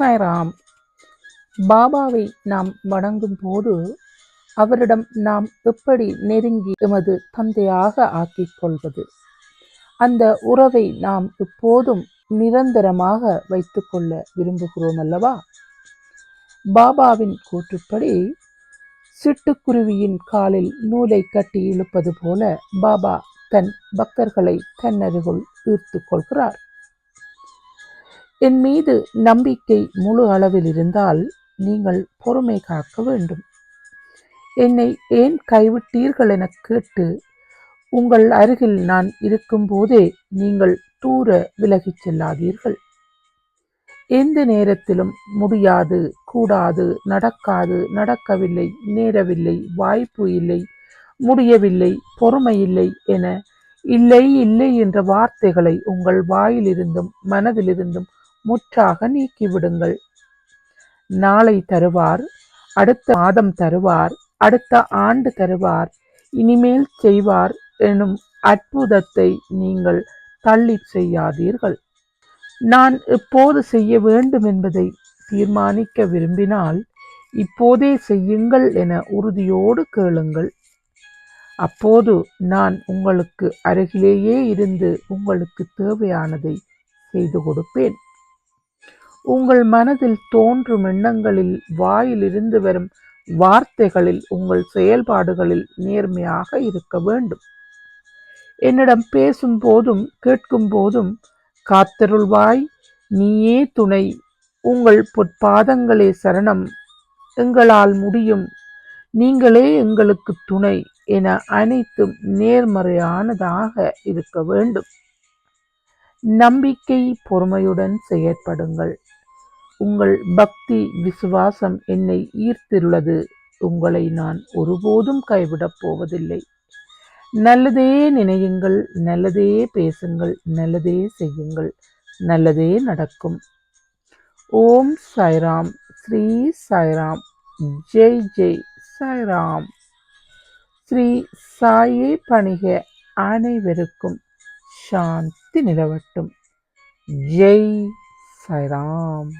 சாய்ராம். பாபாவை நாம் வணங்கும் போது அவரிடம் நாம் எப்படி நெருங்கி எமது தந்தையாக ஆக்கிக் கொள்வது? அந்த உறவை நாம் எப்போதும் நிரந்தரமாக வைத்துக்கொள்ள விரும்புகிறோம் அல்லவா? பாபாவின் கூற்றுப்படி சிட்டுக்குருவியின் காலில் நூலை கட்டி இழுப்பது போல பாபா தன் பக்தர்களை தன்னருகுள் ஈர்த்து கொள்கிறார். என் மீது நம்பிக்கை முழு அளவில் இருந்தால் நீங்கள் பொறுமை காக்க வேண்டும். என்னை ஏன் கைவிட்டீர்கள் என கேட்டு உங்கள் அருகில் நான் இருக்கும்போதே நீங்கள் தூர விலகிச் செல்லாதீர்கள். எந்த நேரத்திலும் முடியாது கூடாது நடக்காது நடக்கவில்லை நேரவில்லை வாய்ப்பு இல்லை முடியவில்லை பொறுமை இல்லை என இல்லை இல்லை என்ற வார்த்தைகளை உங்கள் வாயிலிருந்தும் மனதிலிருந்தும் முற்றாக நீக்கிவிடுங்கள். நாளை தருவார் அடுத்த மாதம் தருவார் அடுத்த ஆண்டு தருவார் இனிமேல் செய்வார் எனும் அற்புதத்தை நீங்கள் தள்ளி செய்யாதீர்கள். நான் எப்போது செய்ய வேண்டும் என்பதை தீர்மானிக்க விரும்பினால் இப்போதே செய்யுங்கள் என உறுதியோடு கேளுங்கள். அப்போது நான் உங்களுக்கு அருகிலேயே இருந்து உங்களுக்கு தேவையானதை செய்து கொடுப்பேன். உங்கள் மனதில் தோன்றும் எண்ணங்களில் வாயிலிருந்து வரும் வார்த்தைகளில் உங்கள் செயல்பாடுகளில் நேர்மையாக இருக்க வேண்டும். என்னிடம் பேசும் போதும் கேட்கும் போதும் காத்தருள்வாய் நீயே துணை உங்கள் பொற்பாதங்களே சரணம் எங்களால் முடியும் நீங்களே எங்களுக்கு துணை என அனைத்தும் நேர்மறையானதாக இருக்க வேண்டும். நம்பிக்கை பொறுமையுடன் செயற்படுங்கள். உங்கள் பக்தி விசுவாசம் என்னை ஈர்த்துள்ளது உங்களை நான் ஒருபோதும் கைவிடப் போவதில்லை. நல்லதே நினையுங்கள் நல்லதே பேசுங்கள் நல்லதே செய்யுங்கள் நல்லதே நடக்கும். ஓம் சாய்ராம் ஸ்ரீ சாய்ராம் ஜெய் ஜெய் சாய்ராம். ஸ்ரீ சாயே பணிக அனைவருக்கும் சாந்தி. நிலவட்டும். ஜெய் சாய்ராம்.